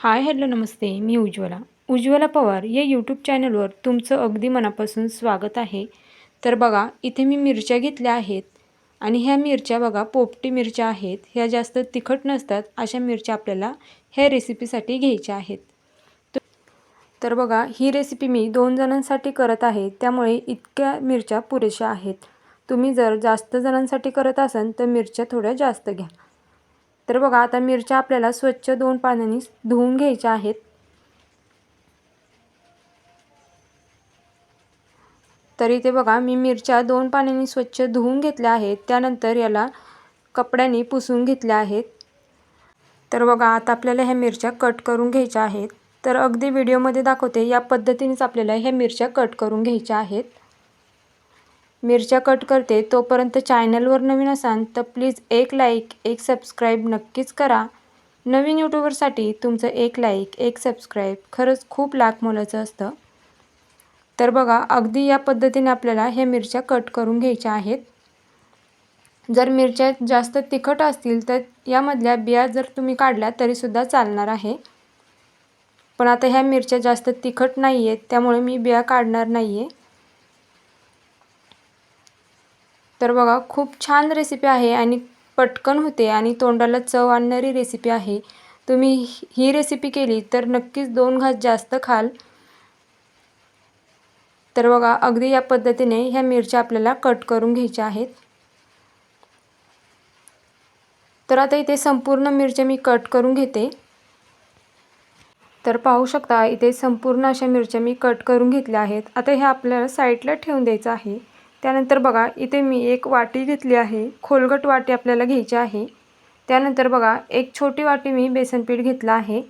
हाय hello नमस्ते. मी उज्ज्वला. उज्ज्वला पवार या यूट्यूब चॅनलवर तुमचं अगदी मनापासून स्वागत आहे. तर बघा इथे मी मिरच्या घेतल्या आहेत आणि ह्या मिरच्या बघा पोपटी मिरच्या आहेत. ह्या जास्त तिखट नसतात अशा मिरच्या आपल्याला ह्या रेसिपीसाठी घ्यायच्या आहेत. तर बघा ही रेसिपी मी दोन जणांसाठी करत आहे. त्यामुळे इतक्या मिरच्या पुरेशा आहेत. तुम्ही जर जास्त जणांसाठी करत असाल तर मिरच्या थोड्या जास्त घ्या. तर बघा आता मिरच्या आपल्याला स्वच्छ दोन पाण्याने धुवून घ्यायच्या आहेत. तर इथे बघा मी मिरच्या दोन पाण्याने स्वच्छ धुवून घेतल्या आहेत. त्यानंतर याला कपड्याने पुसून घेतल्या आहेत. तर बघा आता आपल्याला ह्या मिरच्या कट करून घ्यायच्या आहेत. तर अगदी व्हिडिओमध्ये दाखवते या पद्धतीनेच आपल्याला ह्या मिरच्या कट करून घ्यायच्या आहेत. मिरच्या कट करते तोपर्यंत चॅनलवर नवीन असाल तर प्लीज एक लाईक एक सबस्क्राईब नक्कीच करा. नवीन यूट्यूबरसाठी तुमचं एक लाईक एक सबस्क्राईब खरंच खूप लाख मोलाचं असतं. तर बघा अगदी या पद्धतीने आपल्याला ह्या मिरच्या कट करून घ्यायच्या आहेत. जर मिरच्या जास्त तिखट असतील तर यामधल्या बिया जर तुम्ही काढल्या तरीसुद्धा चालणार आहे. पण आता ह्या मिरच्या जास्त तिखट नाही आहेत त्यामुळे मी बिया काढणार नाही आहे तर बघा खूप छान रेसिपी आहे आणि पटकन होते आणि तोंडाला चव आणणारी रेसिपी आहे. तुम्ही ही रेसिपी केली तर नक्कीच दोन घास जास्त खाल. तर बघा अगदी या पद्धतीने ह्या मिरच्या आपल्याला कट करून घ्यायच्या आहेत. तर आता इथे संपूर्ण मिरच्या मी कट करून घेते. तर पाहू शकता इथे संपूर्ण अशा मिरच्या मी कट करून घेतल्या आहेत. आता ह्या आपल्याला साईडला ठेवून द्यायचं आहे. त्यानंतर बघा इथे मी एक वाटी घेतली आहे. खोलगट वाटी आपल्याला घ्यायची आहे. त्यानंतर बघा एक छोटी वाटी मी बेसनपीठ घेतलं आहे.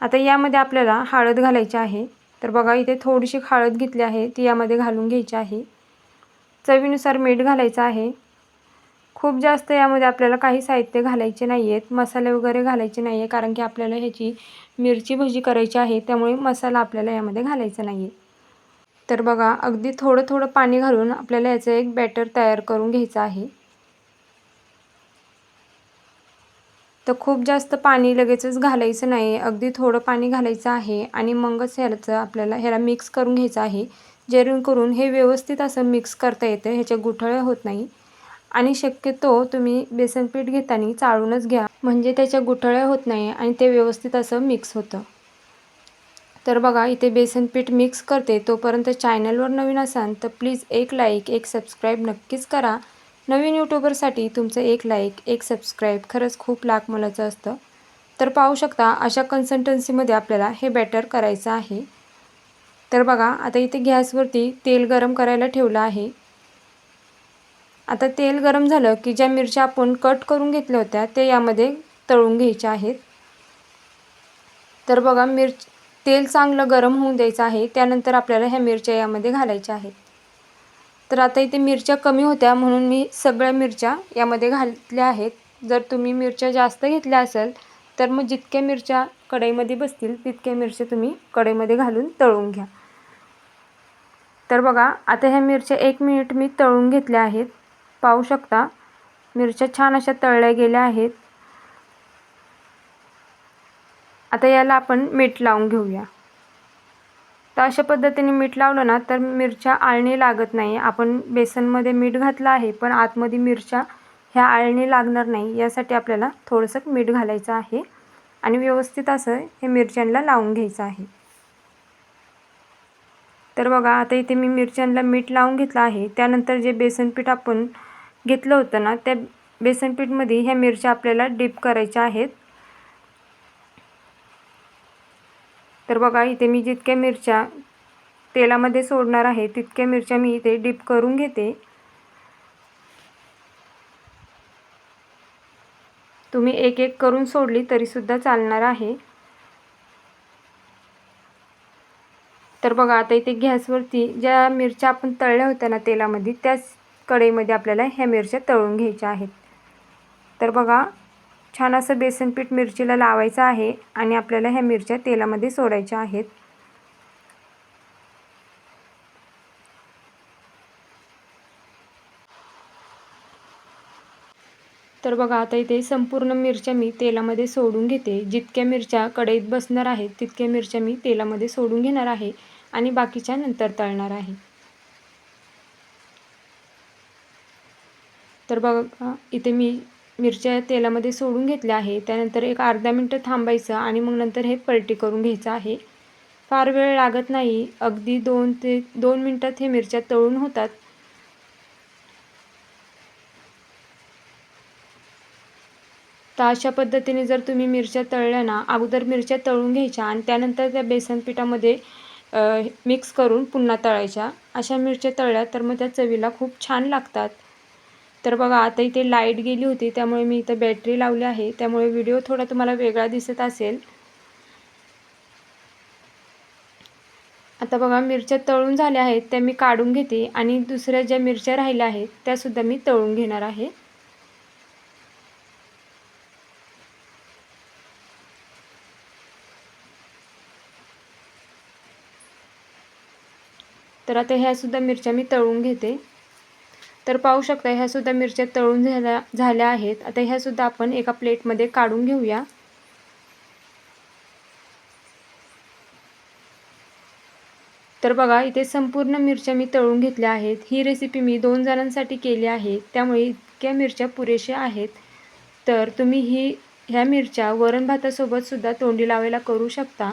आता यामध्ये आपल्याला हळद घालायची आहे. तर बघा इथे थोडीशी हळद घेतली आहे. ती यामध्ये घालून घ्यायची आहे. चवीनुसार मीठ घालायचं आहे. खूप जास्त यामध्ये आपल्याला काही साहित्य घालायचे नाही आहेत मसाले वगैरे घालायचे नाही आहे कारण की आपल्याला ह्याची मिरची भजी करायची आहे. त्यामुळे मसाला आपल्याला यामध्ये घालायचा नाही आहे तर बघा अगदी थोडं थोडं पाणी घालून आपल्याला याचं एक बॅटर तयार करून घ्यायचं आहे. तर खूप जास्त पाणी लगेचच घालायचं नाही अगदी थोडं पाणी घालायचं आहे आणि मगच ह्याचं आपल्याला ह्याला मिक्स करून घ्यायचं आहे. जेणेकरून हे व्यवस्थित असं मिक्स करता येतं ह्याच्या गुठळ्या होत नाही. आणि शक्यतो तुम्ही बेसन पीठ घेताना चाळूनच घ्या म्हणजे त्याच्या गुठळ्या होत नाही आणि ते व्यवस्थित असं मिक्स होतं. तर बघा इथे बेसन पीठ मिक्स करते. तोपर्यंत चॅनलवर नवीन असाल तर प्लीज एक लाईक एक सबस्क्राईब नक्कीच करा. नवीन यूट्यूबरसाठी तुमचं एक लाईक एक सबस्क्राईब खरंच खूप लाख मोलाचं असतं. तर पाहू शकता अशा कन्सल्टन्सीमध्ये आपल्याला हे बॅटर करायचं आहे. तर बघा आता इथे गॅसवरती तेल गरम करायला ठेवलं आहे. आता तेल गरम झालं की ज्या मिरच्या आपण कट करून घेतल्या होत्या ते यामध्ये तळून घ्यायच्या आहेत. तर बघा मिरच तेल चांगलं गरम होऊन द्यायचं आहे त्यानंतर आपल्याला ह्या मिरच्या यामध्ये घालायच्या आहेत. तर आता इथे मिरच्या कमी होत्या म्हणून मी सगळ्या मिरच्या यामध्ये घातल्या आहेत. जर तुम्ही मिरच्या जास्त घेतल्या असेल तर मग जितक्या मिरच्या कढईमध्ये बसतील तितक्या मिरच्या तुम्ही कढईमध्ये घालून तळून घ्या. तर बघा आता ह्या मिरच्या एक मिनिट मी तळून घेतल्या आहेत. पाहू शकता मिरच्या छान अशा तळल्या गेल्या आहेत. आता याला आपण मीठ लावून घेऊया. तर अशा पद्धतीने मीठ लावलं ना तर मिरच्या आळणी लागत नाही. आपण बेसनमध्ये मीठ घातलं आहे पण आतमध्ये मिरच्या ह्या आळणी लागणार नाही. यासाठी आपल्याला थोडंसं मीठ घालायचं आहे आणि व्यवस्थित असं हे मिरच्यांना लावून घ्यायचं आहे. तर बघा आता इथे मी मिरच्यांना मीठ लावून घेतलं आहे. त्यानंतर जे बेसनपीठ आपण घेतलं होतं ना त्या बेसनपीठमध्ये ह्या मिरच्या आपल्याला डीप करायच्या आहेत. तर बघा इथे मी जितक्या मिरच्या तेलामध्ये सोडणार आहे तितक्या मिरच्या मी इथे डीप करून घेते. तुम्ही एक एक करून सोडली तरीसुद्धा चालणार आहे. तर बघा आता इथे गॅसवरती ज्या मिरच्या आपण तळल्या होत्या ना तेलामध्ये त्याच कढईमध्ये आपल्याला ह्या मिरच्या तळून घ्यायच्या आहेत. तर बघा छान असं बेसनपीठ मिरचीला लावायचं आहे आणि आपल्याला ह्या मिरच्या तेलामध्ये सोडायच्या आहेत. तर तर बघा आता इथे संपूर्ण मिरच्या मी तेलामध्ये सोडून घेते. जितक्या मिरच्या कढईत बसणार आहेत तितक्या मिरच्या मी तेलामध्ये सोडून घेणार आहे आणि बाकीच्या नंतर तळणार आहे. तर बघा इथे मी मिरच्या तेलामध्ये सोडून घेतल्या आहे. त्यानंतर एक अर्धा मिनटं थांबायचं आणि मग नंतर हे पलटी करून घ्यायचं आहे. फार वेळ लागत नाही. अगदी दोन ते दोन मिनटात हे मिरच्या तळून होतात. तर अशा पद्धतीने जर तुम्ही मिरच्या तळल्या ना अगोदर मिरच्या तळून घ्यायच्या आणि त्यानंतर त्या बेसन पिठामध्ये मिक्स करून पुन्हा तळायच्या. अशा मिरच्या तळल्या तर मग त्या चवीला खूप छान लागतात. तर बघा आता इथे लाइट गेली होती त्यामुळे मी इथं बॅटरी लावली आहे. त्यामुळे व्हिडिओ थोडा तुम्हाला वेगळा दिसत असेल. आता बघा मिरच्या तळून झाल्या आहेत त्या मी काढून घेते. आणि दुसऱ्या ज्या मिरच्या राहिल्या आहेत त्यासुद्धा मी तळून घेणार आहे. तर आता ह्यासुद्धा मिरच्या मी तळून घेते. तर पाहू शकता ह्यासुद्धा मिरच्या तळून झाल्या झाल्या आहेत. आता ह्यासुद्धा आपण एका प्लेटमध्ये काढून घेऊया. तर बघा इथे संपूर्ण मिरच्या मी तळून घेतल्या आहेत. ही रेसिपी मी दोन जणांसाठी केली आहे. त्यामुळे इतक्या मिरच्या पुरेशा आहेत. तर तुम्ही ही ह्या मिरच्या वरण भातासोबतसुद्धा तोंडी लावायला करू शकता.